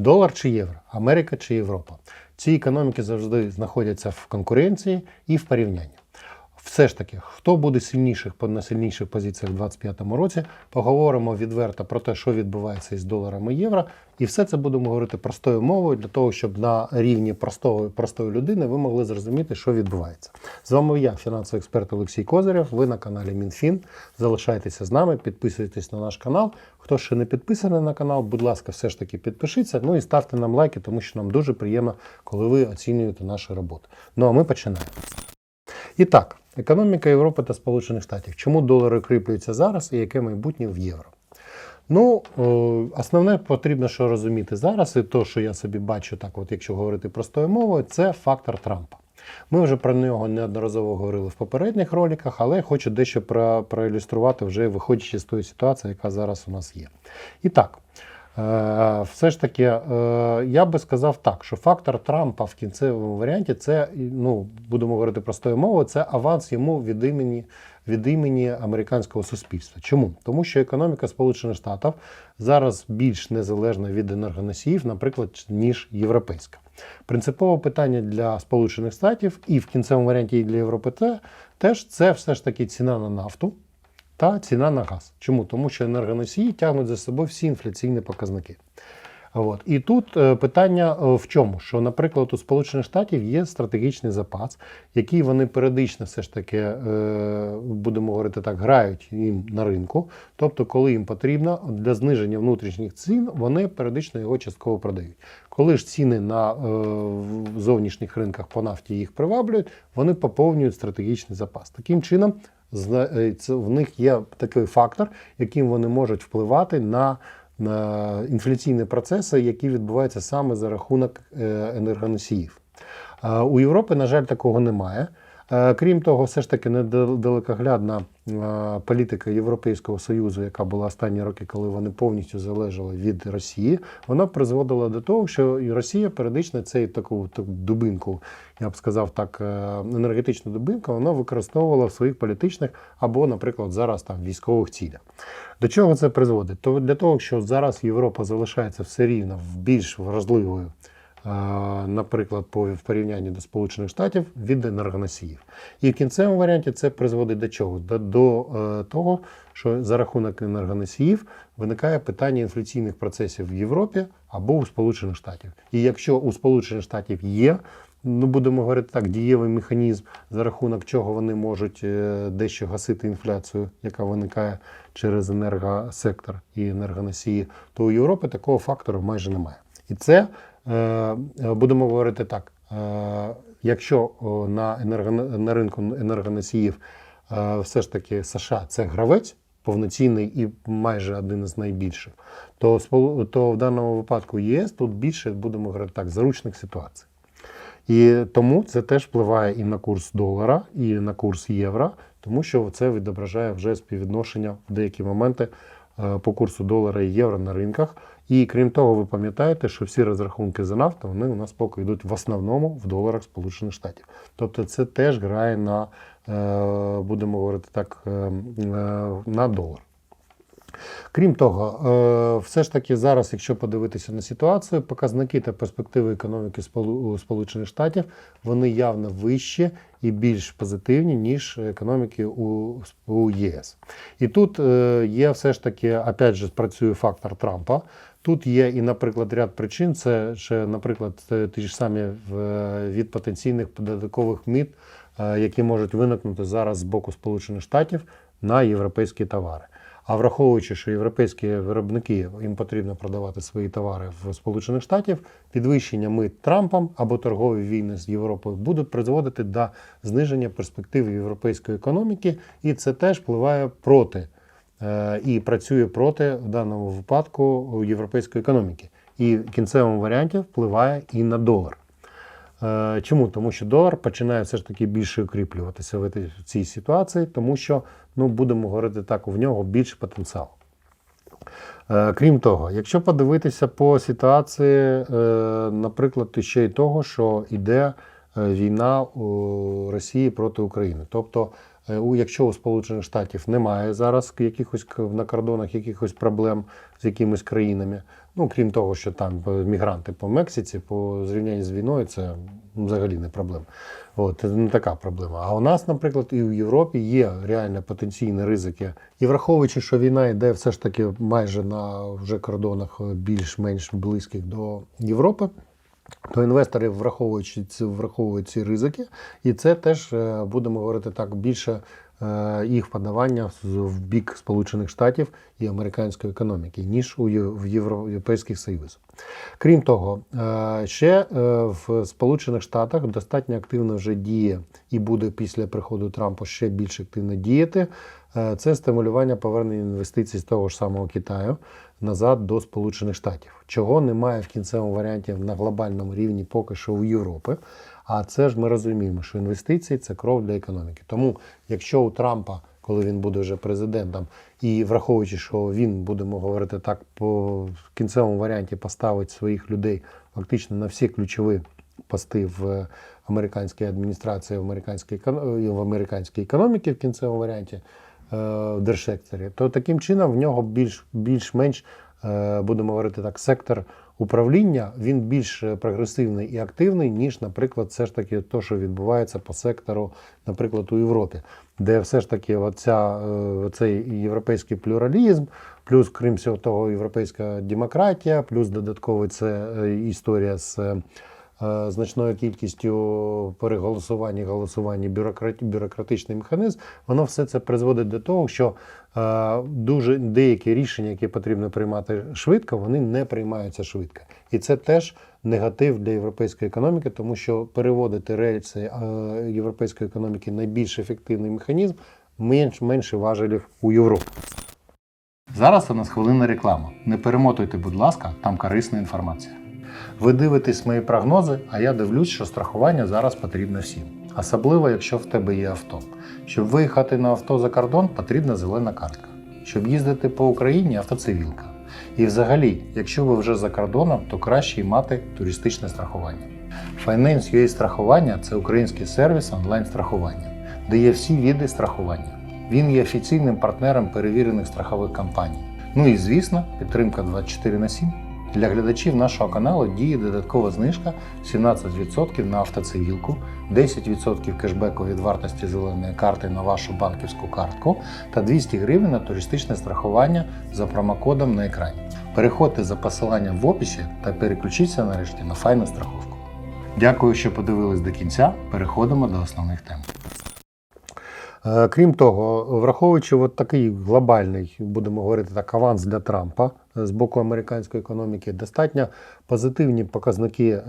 Долар чи євро, Америка чи Європа. Ці економіки завжди знаходяться в конкуренції і в порівнянні. Все ж таки, хто буде сильніших на сильніших позиціях у 2025 році, поговоримо відверто про те, що відбувається із доларами євро, і все це будемо говорити простою мовою для того, щоб на рівні простого, простої людини ви могли зрозуміти, що відбувається. З вами я, фінансовий експерт Олексій Козирєв. Ви на каналі МінФін. Залишайтеся з нами, підписуйтесь на наш канал. Хто ще не підписаний на канал, будь ласка, все ж таки підпишіться. Ну і ставте нам лайки, тому що нам дуже приємно, коли ви оцінюєте нашу роботу. Ну а ми починаємо. І так, економіка Європи та Сполучених Штатів. Чому долар укріплюється зараз і яке майбутнє в євро? Ну, основне потрібно, що розуміти зараз, і то, що я собі бачу, так, от якщо говорити простою мовою, це фактор Трампа. Ми вже про нього неодноразово говорили в попередніх роликах, але хочу дещо про, проілюструвати, вже виходячи з тої ситуації, яка зараз у нас є. І так, е, все ж таки, е, я би сказав так, що фактор Трампа в кінцевому варіанті це, ну, будемо говорити простою мовою, це аванс йому від імені від імені американського суспільства. Чому? Тому що економіка Сполучених Штатів зараз більш незалежна від енергоносіїв, наприклад, ніж європейська. Принципове питання для Сполучених Штатів і в кінцевому варіанті і для Європи те- теж це все ж таки ціна на нафту та ціна на газ. Чому? Тому що енергоносії тягнуть за собою всі інфляційні показники. От. І тут е, питання е, в чому? Що, наприклад, у Сполучених Штатів є стратегічний запас, який вони періодично все ж таки, е, будемо говорити так, грають їм на ринку. Тобто, коли їм потрібно для зниження внутрішніх цін, вони періодично його частково продають. Коли ж ціни на зовнішніх ринках по нафті їх приваблюють, вони поповнюють стратегічний запас. Таким чином, це в них є такий фактор, яким вони можуть впливати на на інфляційні процеси, які відбуваються саме за рахунок е, енергоносіїв. Е, У Європи, на жаль, такого немає. Е, Крім того, все ж таки недалекоглядна е, політика Європейського Союзу, яка була останні роки, коли вони повністю залежали від Росії, вона призводила до того, що Росія періодично цей таку, таку дубинку, я б сказав так, е, енергетичну дубинку, вона використовувала в своїх політичних або, наприклад, зараз там військових цілях. До чого це призводить? То для того, що зараз Європа залишається все рівно в більш вразливою, наприклад, в порівнянні до Сполучених Штатів від енергоносіїв. І в кінцевому варіанті це призводить до чого? До, до е, того, що за рахунок енергоносіїв виникає питання інфляційних процесів в Європі або у Сполучених Штатів. І якщо у Сполучених Штатів є ну будемо говорити так, дієвий механізм, за рахунок чого вони можуть е, дещо гасити інфляцію, яка виникає через енергосектор і енергоносії, то у Європи такого фактору майже немає. І це будемо говорити так: е, якщо на, енерго, на ринку енергоносіїв е, все ж таки США це гравець. Повноцінний і майже один із найбільших, то, то в даному випадку ЄС тут більше будемо говорити так, заручних ситуацій. І тому це теж впливає і на курс долара, і на курс євро, тому що це відображає вже співвідношення в деякі моменти е, по курсу долара і євро на ринках. І крім того, ви пам'ятаєте, що всі розрахунки за нафту вони у нас поки йдуть в основному в доларах Сполучених Штатів. Тобто це теж грає на, е, будемо говорити так, е, е, на долар. Крім того, все ж таки зараз, якщо подивитися на ситуацію, показники та перспективи економіки Сполучених Штатів вони явно вищі і більш позитивні, ніж економіки у, ЄС. І тут є все ж таки, опять же, працює фактор Трампа. Тут є і, наприклад, ряд причин. Це ще, наприклад, ті ж самі в- від потенційних податкових мит, е, які можуть виникнути зараз з боку Сполучених Штатів на європейські товари. А враховуючи, що європейські виробники їм потрібно продавати свої товари в Сполучених Штатів, підвищення мит Трампом або торгові війни з Європою будуть призводити до зниження перспектив європейської економіки, і це теж впливає проти е, і працює проти в даному випадку європейської економіки. І в кінцевому варіанті впливає і на долар. Е, Чому? Тому що долар починає все ж таки більше укріплюватися в цій ситуації, тому що, ну, будемо говорити так, у нього більше потенціал. Е, Крім того, якщо подивитися по ситуації, е, наприклад, ще й того, що йде е, війна у Росії проти України. Тобто Е, Якщо у Сполучених Штатів немає зараз якихось на кордонах якихось проблем з якимись країнами, ну крім того, що там е, мігранти по Мексиці, по зрівнянні з війною, це взагалі не проблема. От, не така проблема. А у нас, наприклад, і в Європі є реально потенційні ризики. І враховуючи, що війна йде все ж таки майже на вже кордонах е, більш-менш близьких до Європи, то інвестори, враховуючи ці, враховують ці ризики, і це теж е, будемо говорити так більше е, їх подавання в бік Сполучених Штатів і американської економіки, ніж у Є- в Європейських Союз. Крім того, е, ще в Сполучених Штатах достатньо активно вже діє і буде після приходу Трампа ще більш активно діяти. Е, Це стимулювання повернення інвестицій з того ж самого Китаю назад до Сполучених Штатів, чого немає в кінцевому варіанті на глобальному рівні поки що у Європи. А це ж ми розуміємо, що інвестиції це кров для економіки. Тому, якщо у Трампа, коли він буде вже президентом, і враховуючи, що він, будемо говорити так, по кінцевому варіанті поставить своїх людей фактично на всі ключові пости в американській адміністрації, в американській, в американській економіці в кінцевому варіанті е, в держсекторі, то таким чином в нього більш, більш-менш, е, будемо говорити так, сектор управління він більш е, прогресивний і активний, ніж, наприклад, все ж таки то, що відбувається по сектору, наприклад, у Європі, де все ж таки оця, е, цей європейський плюралізм, плюс, крім всього того, європейська демократія, плюс додатково це е, історія з. Е, Значною кількістю переголосувань, голосувань, і бюрократ, бюрократичний механізм, воно все це призводить до того, що е, дуже деякі рішення, які потрібно приймати швидко, вони не приймаються швидко. І це теж негатив для європейської економіки, тому що переводити рельси е, європейської економіки найбільш ефективний механізм менш менше важелів у Європі. Зараз у нас хвилина реклама. Не перемотуйте, будь ласка, там корисна інформація. Ви дивитесь мої прогнози, а я дивлюсь, що страхування зараз потрібно всім. Особливо, якщо в тебе є авто. Щоб виїхати на авто за кордон, потрібна зелена картка. Щоб їздити по Україні автоцивілка. І взагалі, якщо ви вже за кордоном, то краще й мати туристичне страхування. Finance.ua страхування це український сервіс онлайн-страхування, де є всі види страхування. Він є офіційним партнером перевірених страхових компаній. Ну і звісно, підтримка 24 на 7. Для глядачів нашого каналу діє додаткова знижка 17% на автоцивілку, 10% кешбеку від вартості зеленої карти на вашу банківську картку та 200 гривень на туристичне страхування за промокодом на екрані. Переходьте за посиланням в описі та переключіться нарешті на файну страховку. Дякую, що подивились до кінця. Переходимо до основних тем. Е, Крім того, враховуючи от такий глобальний, будемо говорити так, аванс для Трампа з боку американської економіки, достатньо позитивні показники е,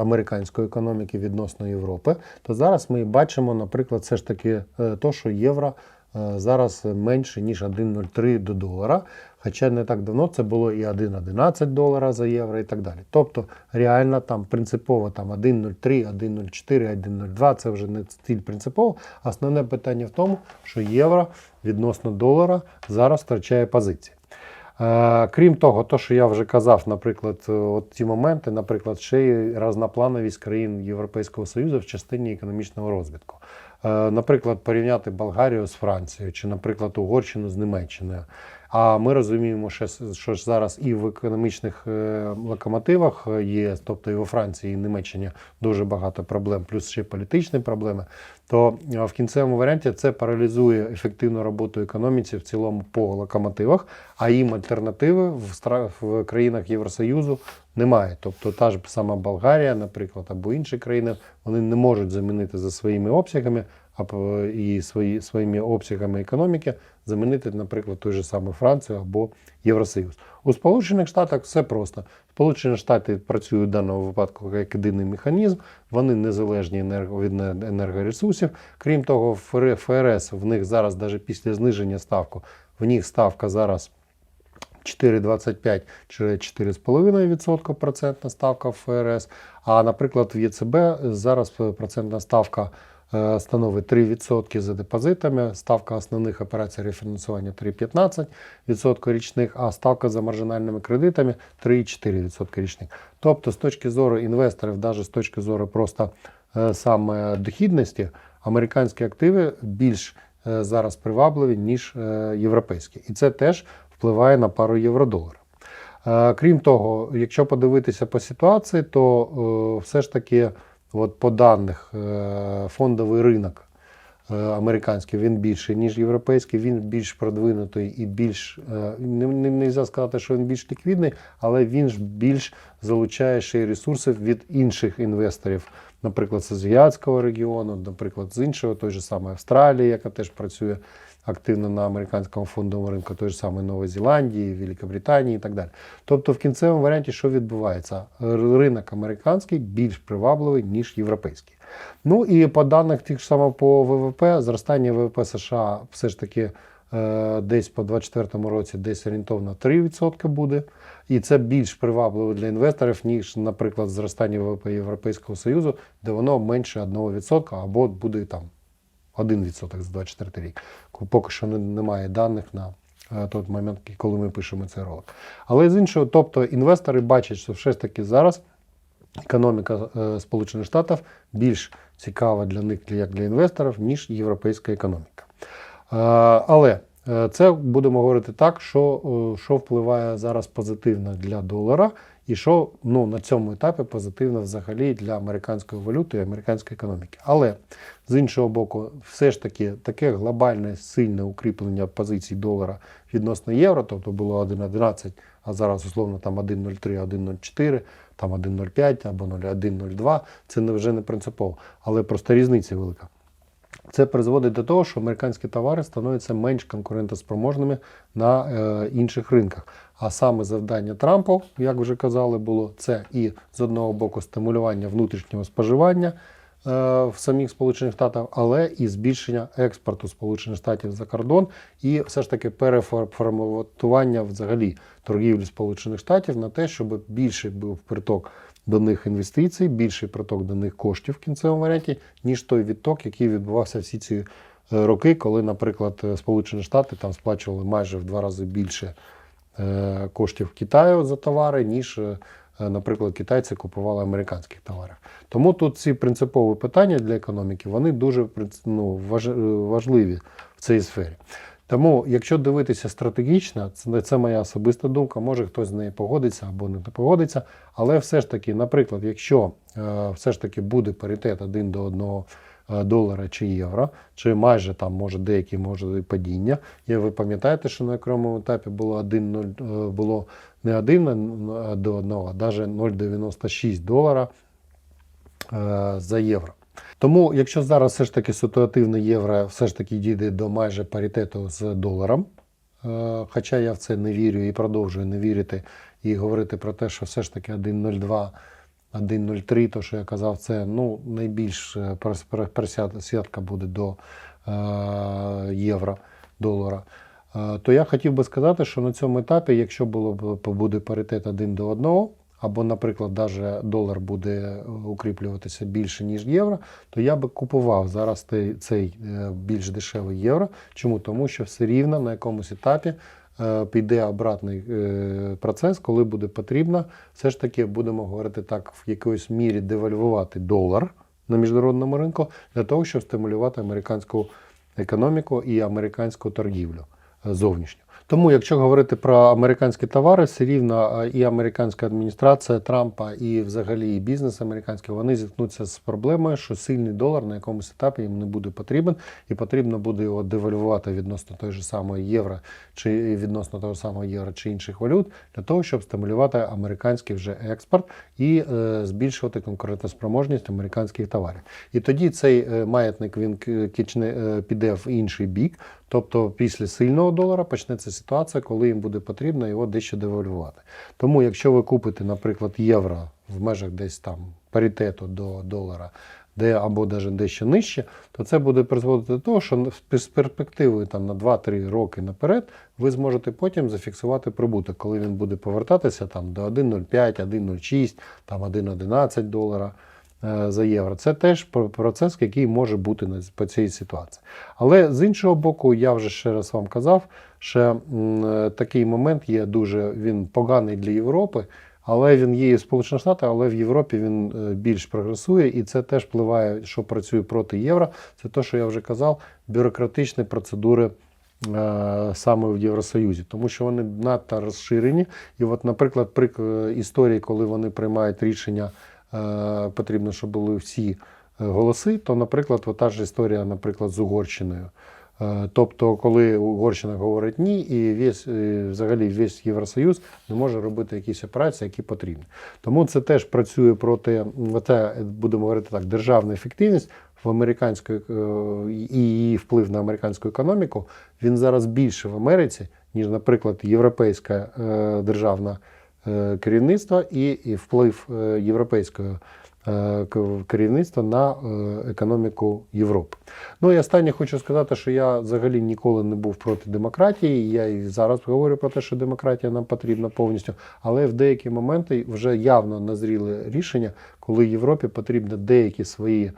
американської економіки відносно Європи, то зараз ми бачимо, наприклад, все ж таки е, то, що євро е, зараз менше ніж 1,03 до долара. Хоча не так давно це було і 1,11 долара за євро і так далі. Тобто реально там принципово там 1,03, 1,04, 1,02 це вже не стиль принципово. Основне питання в тому, що євро відносно долара зараз втрачає позиції. Е, Крім того, то, що я вже казав, наприклад, е, от ці моменти, наприклад, ще й разноплановість країн Європейського Союзу в частині економічного розвитку. Е, Наприклад, порівняти Болгарію з Францією, чи, наприклад, Угорщину з Німеччиною. А ми розуміємо, що, що ж зараз і в економічних е, локомотивах є, тобто і у Франції, і Німеччині дуже багато проблем, плюс ще політичні проблеми. То е, в кінцевому варіанті це паралізує ефективну роботу економіці в цілому по локомотивах, а їм альтернативи в, країнах Євросоюзу немає. Тобто та ж сама Болгарія, наприклад, або інші країни, вони не можуть замінити за своїми обсягами і свої, своїми обсягами економіки замінити, наприклад, той же самий Францію або Євросоюз. У Сполучених Штатах все просто. Сполучені Штати працюють в даному випадку як єдиний механізм, вони незалежні від енергоресурсів. Крім того, ФР- ФРС в них зараз, навіть після зниження ставку, в них ставка зараз 4,25 чи 4,5% процентна ставка в ФРС. А, наприклад, в ЄЦБ зараз процентна ставка е, становить 3% за депозитами, ставка основних операцій рефінансування 3,15% річних, а ставка за маржинальними кредитами 3,4% річних. Тобто, з точки зору інвесторів, навіть з точки зору просто е, саме дохідності, американські активи більш е, зараз привабливі, ніж е, європейські. І це теж впливає на пару євро-долара. Е, Крім того, якщо подивитися по ситуації, то е, все ж таки, от по даних, е, фондовий ринок е, американський він більший, ніж європейський, він більш продвинутий і більш е, не, не, не можна сказати, що він більш ліквідний, але він ж більш залучає ще й ресурсів від інших інвесторів, наприклад, з азіатського регіону, наприклад, з іншого, той же самої Австралії, яка теж працює активно на американському фондовому ринку, той же самої Нової Зеландії, Великобританії і так далі. Тобто, в кінцевому варіанті, що відбувається? Ринок американський більш привабливий, ніж європейський. Ну і по даних тих ж саме по ВВП, зростання ВВП США все ж таки десь по 2024 році десь орієнтовно 3% буде. І це більш привабливо для інвесторів, ніж, наприклад, зростання ВВП Європейського Союзу, де воно менше 1% або буде там 1% за 24 рік. Поки що немає даних на е, той момент, коли ми пишемо цей ролик. Але з іншого, тобто інвестори бачать, що все ж таки зараз економіка е, Сполучених Штатів більш цікава для них як для інвесторів, ніж європейська економіка. Е, Але е, це будемо говорити так, що, е, що впливає зараз позитивно для долара, і що ну, на цьому етапі позитивно взагалі для американської валюти і американської економіки. Але з іншого боку, все ж таки таке глобальне сильне укріплення позицій долара відносно євро, тобто було 1,11, а зараз условно там 1,03, 1,04, там 1,05 або 0,1,02, це вже не принципово, але просто різниця велика. Це призводить до того, що американські товари становляться менш конкурентоспроможними на е, інших ринках. А саме завдання Трампу, як вже казали, було це і з одного боку стимулювання внутрішнього споживання е, в самих Сполучених Штатах, але і збільшення експорту Сполучених Штатів за кордон, і все ж таки переформатування взагалі торгівлі Сполучених Штатів на те, щоб більший був приток до них інвестицій, більший приток до них коштів в кінцевому варіанті, ніж той відток, який відбувався всі ці е, роки, коли, наприклад, е, Сполучені Штати там сплачували майже в два рази більше е, коштів Китаю за товари, ніж, наприклад, китайці купували американських товарів. Тому тут ці принципові питання для економіки вони дуже ну, важливі в цій сфері. Тому, якщо дивитися стратегічно, це, це моя особиста думка, може хтось з нею погодиться або не погодиться. Але все ж таки, наприклад, якщо е, все ж таки буде паритет один до одного е, долара чи євро, чи майже там може деякі може падіння. І ви пам'ятаєте, що на окремому етапі було 1,0, е, було не 1 до 1, а навіть 0,96 долара за євро. Тому, якщо зараз все ж таки ситуативне євро все ж таки дійде до майже паритету з доларом, е, хоча я в це не вірю і продовжую не вірити, і говорити про те, що все ж таки 1,02, 1,03, то що я казав, це ну, найбільш е, пересядка буде до е, євро, долара. То я хотів би сказати, що на цьому етапі, якщо було буде паритет 1 до 1, або, наприклад, навіть долар буде укріплюватися більше, ніж євро, то я би купував зараз цей, е, більш дешевий євро. Чому? Тому що все рівно на якомусь етапі е, піде обратний е, процес, коли буде потрібно, все ж таки будемо говорити так, в якоїсь мірі девальвувати долар на міжнародному ринку для того, щоб стимулювати американську економіку і американську торгівлю е, зовнішню. Тому, якщо говорити про американські товари, все рівно е, і американська адміністрація Трампа, і взагалі і бізнес американський, вони зіткнуться з проблемою, що сильний долар на якомусь етапі їм не буде потрібен, і потрібно буде його девальвувати відносно той же самої євро, чи відносно того самого євро чи інших валют, для того, щоб стимулювати американський вже експорт і е, збільшувати конкурентоспроможність американських товарів. І тоді цей е, маятник він к- кичне, е, піде в інший бік. Тобто після сильного долара почнеться ситуація, коли їм буде потрібно його дещо девальвувати. Тому, якщо ви купите, наприклад, євро в межах десь там паритету до долара, де або навіть дещо нижче, то це буде призводити до того, що з перспективою там на 2-3 роки наперед ви зможете потім зафіксувати прибуток, коли він буде повертатися там до 1,05, 1,06, там 1,11 долара за євро. Це теж процес, який може бути по цій ситуації. Але з іншого боку, я вже ще раз вам казав, що е, такий момент є дуже він поганий для Європи, Але він є і в Сполучених Штатах, але в Європі він е, більш прогресує, і це теж впливає, що працює проти євро. Це те, що я вже казав, бюрократичні процедури. е, Саме в Євросоюзі, тому що вони надто розширені. І, от, наприклад, при е, історії, коли вони приймають рішення, е, потрібно, щоб були всі е, голоси, то, наприклад, та ж історія, наприклад, з Угорщиною. Е, Тобто, коли Угорщина говорить ні, і весь, е, взагалі весь Євросоюз не може робити якісь операції, які потрібні. Тому це теж працює проти оте, будемо говорити так, державна ефективність в американської е, і її вплив на американську економіку. Він зараз більше в Америці, ніж, наприклад, європейське е, е, і, і вплив е, європейського е, керівництва на економіку Європи. Ну і останнє хочу сказати, що я взагалі ніколи не був проти демократії. Я і зараз говорю про те, що демократія нам потрібна повністю. Але в деякі моменти вже явно назріли рішення, коли Європі потрібно деякі свої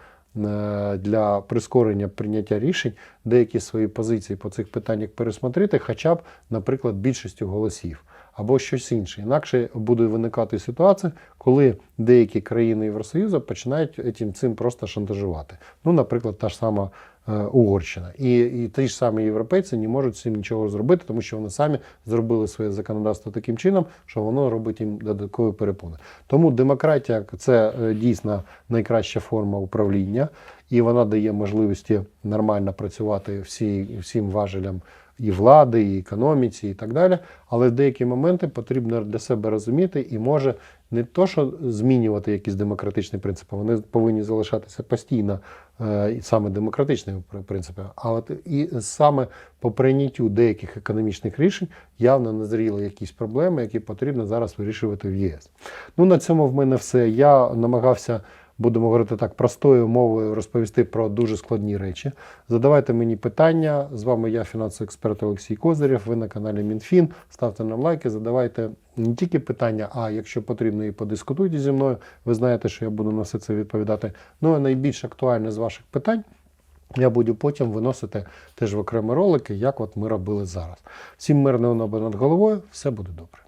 для прискорення прийняття рішень, деякі свої позиції по цих питаннях пересмотрити, хоча б, наприклад, більшістю голосів. Або щось інше. Інакше буде виникати ситуація, коли деякі країни Євросоюзу починають цим, цим просто шантажувати. Ну, наприклад, та ж сама е, Угорщина. І, і ті ж самі європейці не можуть цим нічого зробити, тому що вони самі зробили своє законодавство таким чином, що воно робить їм додаткові перепони. Тому демократія це е, дійсно найкраща форма управління, і вона дає можливості нормально працювати всі, всім важелям і влади, і економіці, і так далі. Але в деякі моменти потрібно для себе розуміти і може не то, що змінювати якісь демократичні принципи, вони повинні залишатися постійно е, і саме демократичними принципами. А от і саме по прийняттю деяких економічних рішень явно назріли якісь проблеми, які потрібно зараз вирішувати в ЄС. Ну на цьому в мене все. Я намагався будемо говорити так, простою мовою розповісти про дуже складні речі. Задавайте мені питання. З вами я, фінансовий експерт Олексій Козирєв. Ви на каналі МінФін. Ставте нам лайки, задавайте не тільки питання, а якщо потрібно, і подискутуйте зі мною. Ви знаєте, що я буду на все це відповідати. Ну а найбільш актуальне з ваших питань. Я буду потім виносити теж в окремі ролики, як от ми робили зараз. Всім мирного неба над головою, все буде добре.